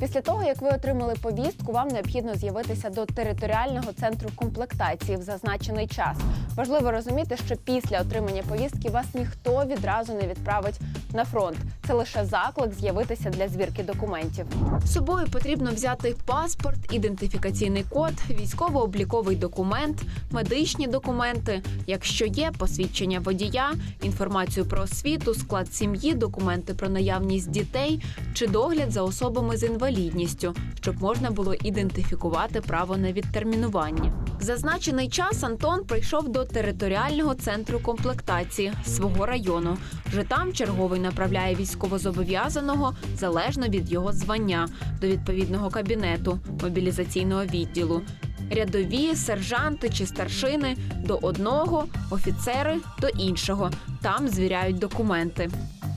Після того, як ви отримали повістку, вам необхідно з'явитися до територіального центру комплектації в зазначений час. Важливо розуміти, що після отримання повістки вас ніхто відразу не відправить на фронт. Це лише заклик з'явитися для звірки документів. Собою потрібно взяти паспорт, ідентифікаційний код, військово-обліковий документ, медичні документи, якщо є посвідчення водія, інформацію про освіту, склад сім'ї, документи про наявність дітей чи догляд за особами з інвалідністю, щоб можна було ідентифікувати право на відтермінування. Зазначений час Антон прийшов до територіального центру комплектації свого району. Вже там черговий направляє військовозобов'язаного залежно від його звання до відповідного кабінету мобілізаційного відділу. Рядові, сержанти чи старшини до одного, офіцери до іншого. Там звіряють документи.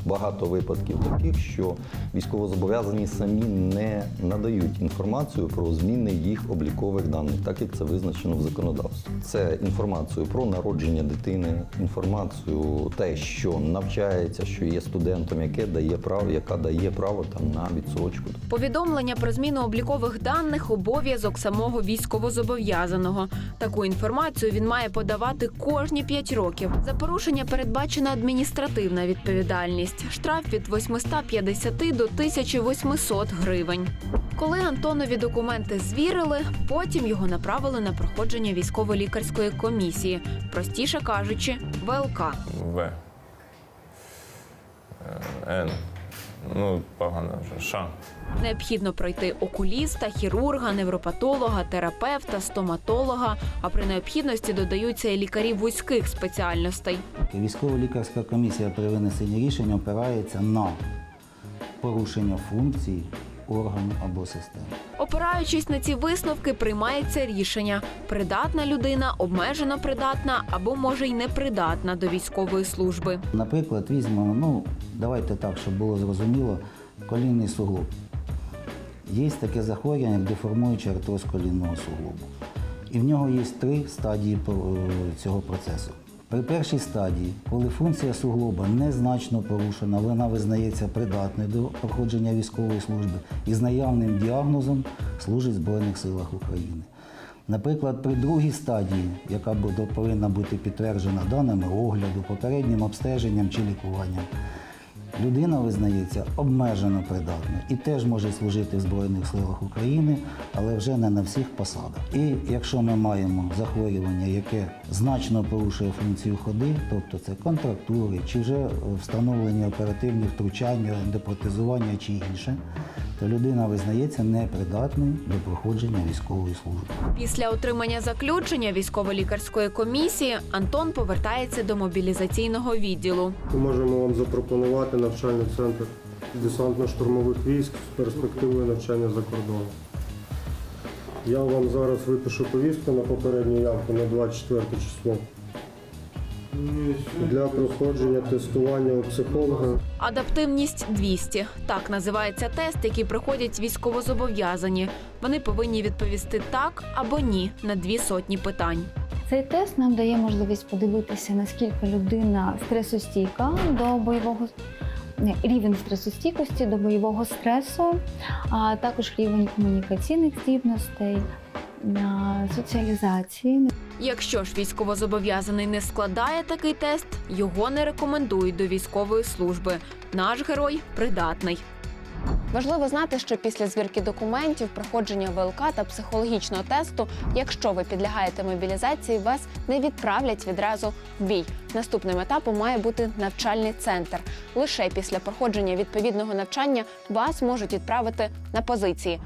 Багато випадків таких, що військовозобов'язані самі не надають інформацію про зміни їх облікових даних, так як це визначено в законодавстві. Це інформацію про народження дитини, інформацію те, що навчається, що є студентом, яке дає право, яка дає право там на відсрочку. Повідомлення про зміну облікових даних обов'язок самого військовозобов'язаного. Таку інформацію він має подавати кожні 5 років. За порушення передбачена адміністративна відповідальність. Штраф від 850 до 1800 гривень. Коли Антонові документи звірили, потім його направили на проходження військово-лікарської комісії, простіше кажучи, ВЛК. В. Е, Н. Ну, погано вже. ша. Необхідно пройти окуліста, хірурга, невропатолога, терапевта, стоматолога. А при необхідності додаються і лікарі вузьких спеціальностей. Військово-лікарська комісія при винесенні рішення опирається на порушення функцій органу або системи. Опираючись на ці висновки, приймається рішення: придатна людина, обмежено придатна або може й непридатна до військової служби. Наприклад, візьмемо, ну давайте так, щоб було зрозуміло, колінний суглоб. Є таке захворювання, як деформуючий артроз колінного суглобу. І в нього є три стадії е, цього процесу. При першій стадії, коли функція суглоба незначно порушена, вона визнається придатною до проходження військової служби і з наявним діагнозом служить в Збройних силах України. Наприклад, при другій стадії, яка повинна бути підтверджена даними огляду, попереднім обстеженням чи лікуванням, людина визнається обмежено придатна і теж може служити в Збройних силах України, але вже не на всіх посадах. І якщо ми маємо захворювання, яке значно порушує функцію ходи, тобто це контрактури, чи вже встановлення оперативних втручання, депротезування чи інше, то людина визнається непридатною до проходження військової служби. Після отримання заключення військово-лікарської комісії Антон повертається до мобілізаційного відділу. Ми можемо вам запропонувати навчальний центр десантно-штурмових військ з перспективою навчання за кордоном. Я вам зараз випишу повістку на попередню явку на 24 число. Для проходження тестування у психолога. Адаптивність 200 – так називається тест, який проходять військовозобов'язані. Вони повинні відповісти так або ні на дві сотні питань. Цей тест нам дає можливість подивитися, наскільки людина стресостійка до бойового рівень стресостійкості до бойового стресу, а також рівень комунікаційних здібностей, а, соціалізації. Якщо ж військовозобов'язаний не складає такий тест, його не рекомендують до військової служби. Наш герой придатний. Важливо знати, що після звірки документів, проходження ВЛК та психологічного тесту, якщо ви підлягаєте мобілізації, вас не відправлять відразу в бій. Наступним етапом має бути навчальний центр. Лише після проходження відповідного навчання вас можуть відправити на позиції.